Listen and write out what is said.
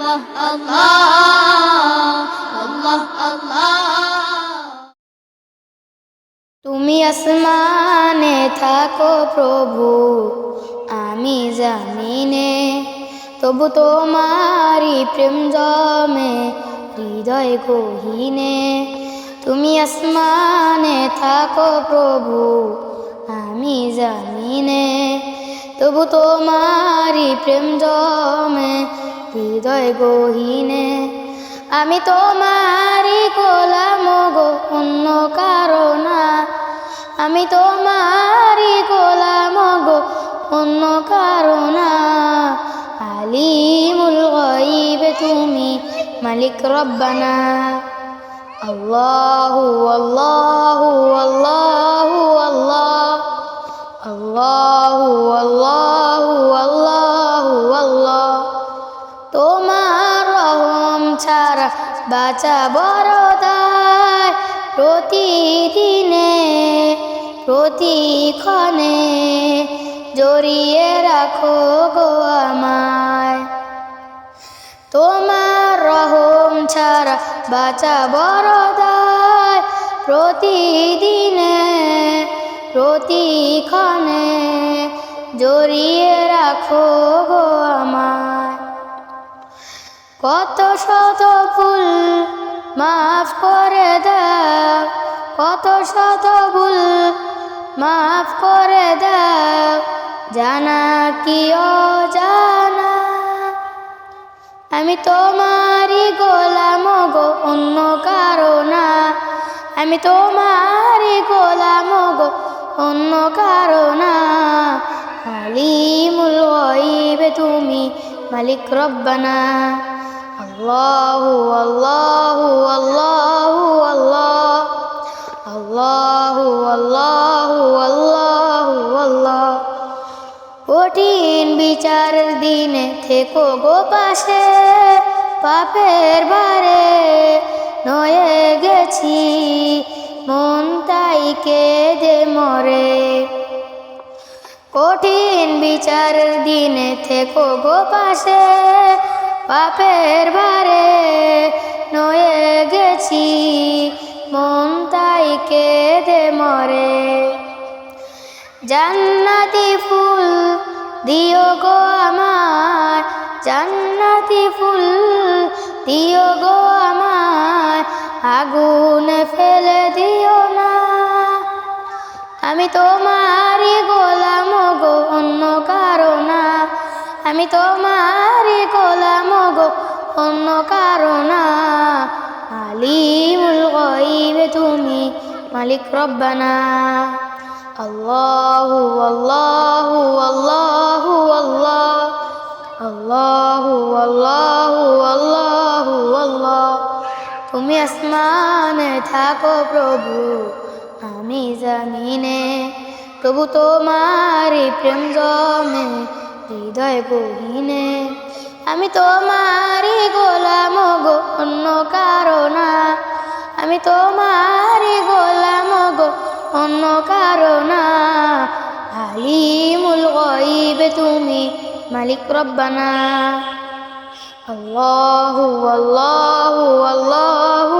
আল্লাহ আল্লাহ আল্লাহ আল্লাহ তুমি আসমানে থাকো প্রভু, আমি জামিনে। তবু তোমারি প্রেম জমে, হৃদয় গহীনে। তুমি আসমানে থাকো প্রভু, আমি জামিনে। তবু তোমারি প্রেম জমে হৃদয় গহীনে। আমি তোমারি গোলাম গো, অন্য কারণা আমি তোমারি গোলাম গো, অন্য কারণা আলিমুল গয়িবে তুমি মালিক রব্বানা। আল্লাহু আল্লাহু বাঁচা বড় দায়। প্রতিদিনে, প্রতিক্ষণে জড়িয়ে রাখো গো আমায়। তোমার রহম ছাড়া বাঁচা বড় দায়। প্রতিদিনে, প্রতিক্ষণে জড়িয়ে রাখো গো আমায়। শত ফুল মাফ করে দাও, কত শত ভুল মাফ করে দাও, জানা কি জানা আমি তোমারই গোলাম গো, অন্য কারণা আমি তোমারই গোলাম গো, অন্য কারণা আলিমুল তুমি মালিক রব্বানা। আল্লাহু আল্লাহু আল্লাহু আল্লাহ আল্লাহু আল্লাহু আল্লাহু আল্লাহ কঠিন বিচারের দিনে থেকো গো পাশে, পাপের বারে নয়ে গেছি, মন তাই কেঁদে মরে। কঠিন বিচারের দিনে থেকো গো পাশে পাপের বারে নয়ে গেছি, মন তাই কেঁদে মরে। জান্নাতি ফুল দিও গো আমায় জান্নাতি ফুল দিও গো আমায় আগুনে ফেলে দিও না। আমি তোমারই গোলাম গো, অন্য কারণা আমি তোমারই গোলাম গো, অন্য কারণা আলিমুল গয়িবে, তুমি মালিক রব্বানা। আল্লাহু আল্লাহু আল্লাহু, আল্লাহ। আল্লাহু আল্লাহু আল্লাহু, আল্লাহ। তুমি আসমানে থাকো প্রভু, আমি জামিনে। প্রভু তোমারই প্রেম জমে। হৃদয় গহীনে, আমি তোমারই গোলাম গো, অন্য কারণা আমি তোমারই গোলাম গো, অন্য কারণা আলিমুল গয়িবে তুমি মালিক রব্বানা। আল্লাহু, আল্লাহ আল্লাহ